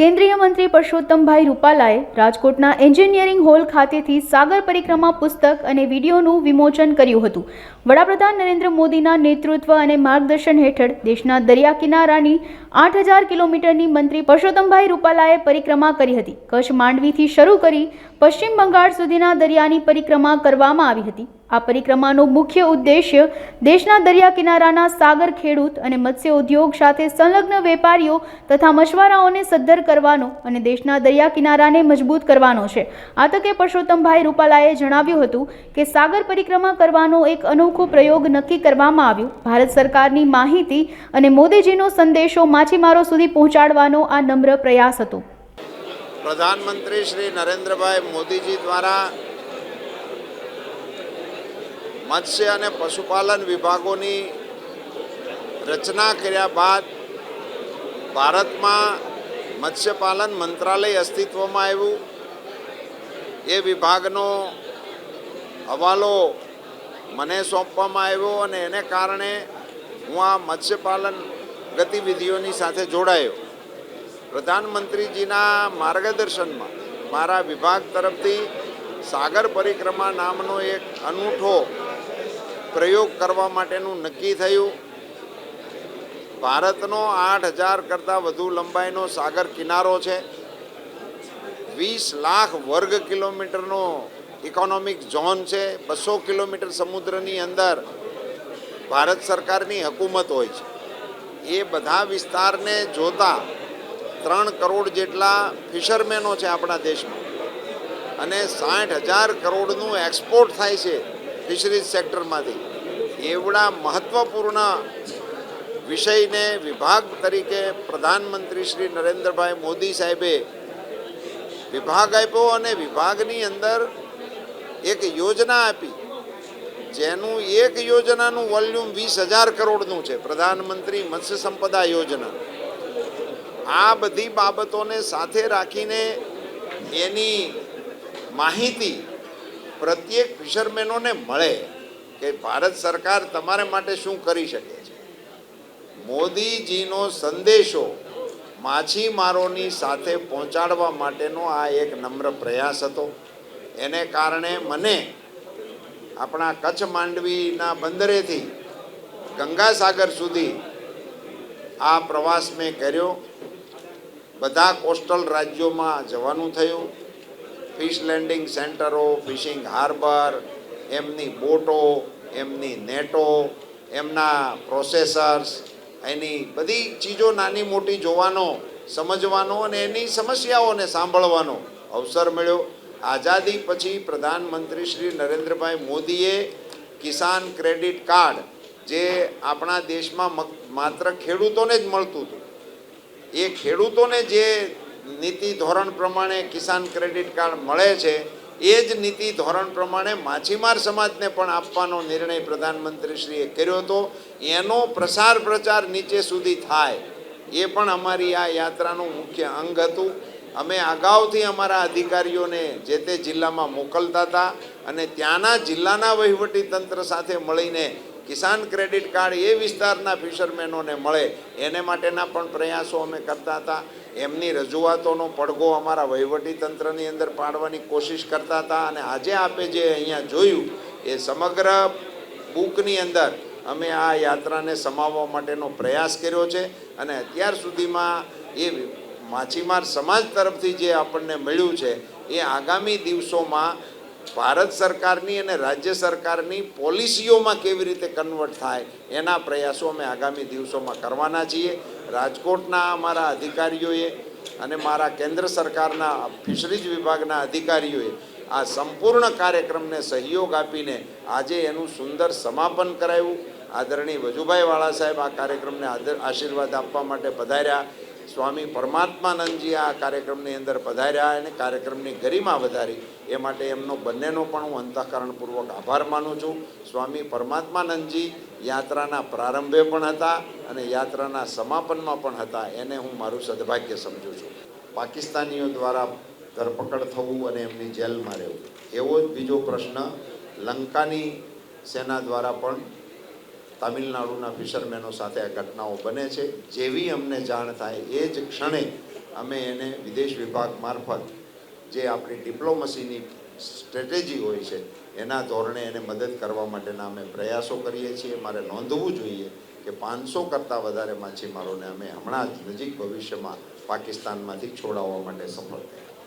કેન્દ્રીય મંત્રી પરસોત્તમભાઈ રૂપાલાએ રાજકોટના એન્જિનિયરિંગ હોલ ખાતેથી સાગર પરિક્રમા પુસ્તક અને વિડીયોનું વિમોચન કર્યું હતું. વડાપ્રધાન નરેન્દ્ર મોદીના નેતૃત્વ અને માર્ગદર્શન હેઠળ દેશના દરિયા કિનારાની આઠ હજાર કિલોમીટરની મંત્રી પરસોત્તમભાઈ રૂપાલાએ પરિક્રમા કરી હતી. કચ્છ માંડવીથી શરૂ કરી પશ્ચિમ બંગાળ સુધીના દરિયાની પરિક્રમા કરવામાં આવી હતી. આ પરિક્રમાનો મુખ્ય ઉદ્દેશ્ય દેશના દરિયા કિનારાના સાગર ખેડૂત અને મત્સ્ય ઉદ્યોગ સાથે સંલગ્ન વેપારીઓ તથા મછવારાઓને સદ્ધર કરવાનો અને દેશના દરિયા કિનારાને મજબૂત કરવાનો છે. આ તકે પરસોત્તમભાઈ રૂપાલાએ જણાવ્યું હતું કે સાગર પરિક્રમા કરવાનો એક અનોખો પ્રયોગ નક્કી કરવામાં આવ્યો. ભારત સરકારની માહિતી અને મોદીજીનો સંદેશો માછીમારો સુધી પહોંચાડવાનો આ નમ્ર પ્રયાસ હતો. પ્રધાનમંત્રી શ્રી નરેન્દ્રભાઈ મોદીજી દ્વારા મત્સ્ય અને પશુપાલન વિભાગોની રચના કર્યા બાદ ભારતમાં મત્સ્યપાલન મંત્રાલય અસ્તિત્વમાં આવ્યું. એ વિભાગનો હવાલો મને સોંપવામાં આવ્યો અને એને કારણે હું આ મત્સ્યપાલન ગતિવિધિઓની સાથે જોડાયો. પ્રધાનમંત્રીજીના માર્ગદર્શનમાં મારા વિભાગ તરફથી સાગર પરિક્રમા નામનો એક અનૂઠો પ્રયોગ કરવા માટેનું નક્કી થયું. ભારતનો આઠ હજાર કરતાં વધુ લંબાઈનો સાગર કિનારો છે. વીસ લાખ વર્ગ કિલોમીટરનો ઇકોનોમિક ઝોન છે. બસો કિલોમીટર સમુદ્રની અંદર ભારત સરકારની હકુમત હોય છે. એ બધા વિસ્તારને જોતા ત્રણ કરોડ જેટલા ફિશરમેનો છે આપણા દેશમાં. અને સાઠ હજાર કરોડનું એક્સપોર્ટ થાય છે. ફિશરીઝ સેક્ટરમાંથી. એવડા મહત્ત્વપૂર્ણ વિષયને વિભાગ તરીકે પ્રધાનમંત્રી શ્રી નરેન્દ્રભાઈ મોદી સાહેબે વિભાગ આપ્યો અને વિભાગની અંદર એક યોજના આપી. જેનું એક યોજનાનું વોલ્યુમ વીસ હજાર કરોડનું છે, પ્રધાનમંત્રી મત્સ્ય સંપદા યોજના. આ બધી બાબતોને સાથે રાખીને એની માહિતી પ્રત્યેક ફિશરમેનોને મળે કે ભારત સરકાર તમારે માટે શું કરી શકે છે. મોદીજીનો સંદેશો માછીમારોની સાથે પહોંચાડવા માટેનો આ એક નમ્ર પ્રયાસ હતો. એને કારણે મને આપણા કચ્છ માંડવીના બંદરેથી ગંગાસાગર સુધી આ પ્રવાસ મેં કર્યો. બધા કોસ્ટલ રાજ્યોમાં જવાનું થયું. ફિશ લેન્ડિંગ સેન્ટરો ફિશિંગ હાર્બર એમની બોટો, એમની નેટો, એમના પ્રોસેસર્સ એની બધી ચીજો નાની મોટી જોવાનો, સમજવાનો અને એની સમસ્યાઓને સાંભળવાનો અવસર મળ્યો. આઝાદી પછી પ્રધાનમંત્રી શ્રી નરેન્દ્રભાઈ મોદીએ કિસાન ક્રેડિટ કાર્ડ, જે આપણા દેશમાં માત્ર ખેડૂતોને જ મળતું હતું, એ ખેડૂતોને જે નીતિ ધોરણ પ્રમાણે કિસાન ક્રેડિટ કાર્ડ મળે છે, એ જ નીતિ ધોરણ પ્રમાણે માછીમાર સમાજને પણ આપવાનો નિર્ણય પ્રધાનમંત્રીશ્રીએ કર્યો હતો. એનો પ્રસાર પ્રચાર નીચે સુધી થાય, એ પણ અમારી આ યાત્રાનું મુખ્ય અંગ હતું. અમે અગાઉથી અમારા અધિકારીઓને જે તે જિલ્લામાં મોકલતા હતા અને ત્યાંના જિલ્લાના વહીવટી તંત્ર સાથે મળીને કિસાન ક્રેડિટ કાર્ડ એ વિસ્તારના ફિશરમેનોને મળે, એને માટેના પણ પ્રયાસો અમે કરતા હતા. એમની રજૂઆતોનો પડઘો અમારા વહીવટી તંત્રની અંદર પાડવાની કોશિશ કરતા હતા અને આજે આપે જે અહીંયા જોયું એ સમગ્ર બુકની અંદર અમે આ યાત્રાને સમાવવા માટેનો પ્રયાસ કર્યો છે અને અત્યાર સુધીમાં એ માછીમાર સમાજ તરફથી જે આપણને મળ્યું છે એ આગામી દિવસોમાં ભારત સરકારની અને રાજ્ય સરકારની પોલિસીઓમાં કેવી રીતે કન્વર્ટ થાય એના પ્રયાસો અમે આગામી દિવસોમાં કરવાના છીએ. રાજકોટના અમારા અધિકારીઓએ અને મારા કેન્દ્ર સરકારના ફિશરીઝ વિભાગના અધિકારીઓએ આ સંપૂર્ણ કાર્યક્રમને સહયોગ આપીને આજે એનું સુંદર સમાપન કરાયું. આદરણીય વજુભાઈ વાળા સાહેબ આ કાર્યક્રમને આશીર્વાદ આપવા માટે પધાર્યા. સ્વામી પરમાત્માનંદજી આ કાર્યક્રમની અંદર પધાર્યા અને કાર્યક્રમની ગરિમા વધારી. એ માટે એમનો બંનેનો પણ હું અંતઃકરણપૂર્વક આભાર માનું છું. સ્વામી પરમાત્માનંદજી યાત્રાના પ્રારંભે પણ હતા અને યાત્રાના સમાપનમાં પણ હતા. એને હું મારું સદભાગ્ય સમજું છું. પાકિસ્તાનીઓ દ્વારા ધરપકડ થવું અને એમની જેલમાં રહેવું, એવો જ બીજો પ્રશ્ન લંકાની સેના દ્વારા પણ તામિલનાડુના ફિશરમેનો સાથે આ ઘટનાઓ બને છે. જેવી અમને જાણ થાય એ જ ક્ષણે અમે એને વિદેશ વિભાગ મારફત જે આપણી ડિપ્લોમસીની સ્ટ્રેટેજી હોય છે, એના ધોરણે એને મદદ કરવા માટેના અમે પ્રયાસો કરીએ છીએ. મારે નોંધવું જોઈએ કે પાંચસો કરતાં વધારે માછીમારોને અમે હમણાં જ નજીક ભવિષ્યમાં પાકિસ્તાનમાંથી છોડાવવા માટે સફળ થયા.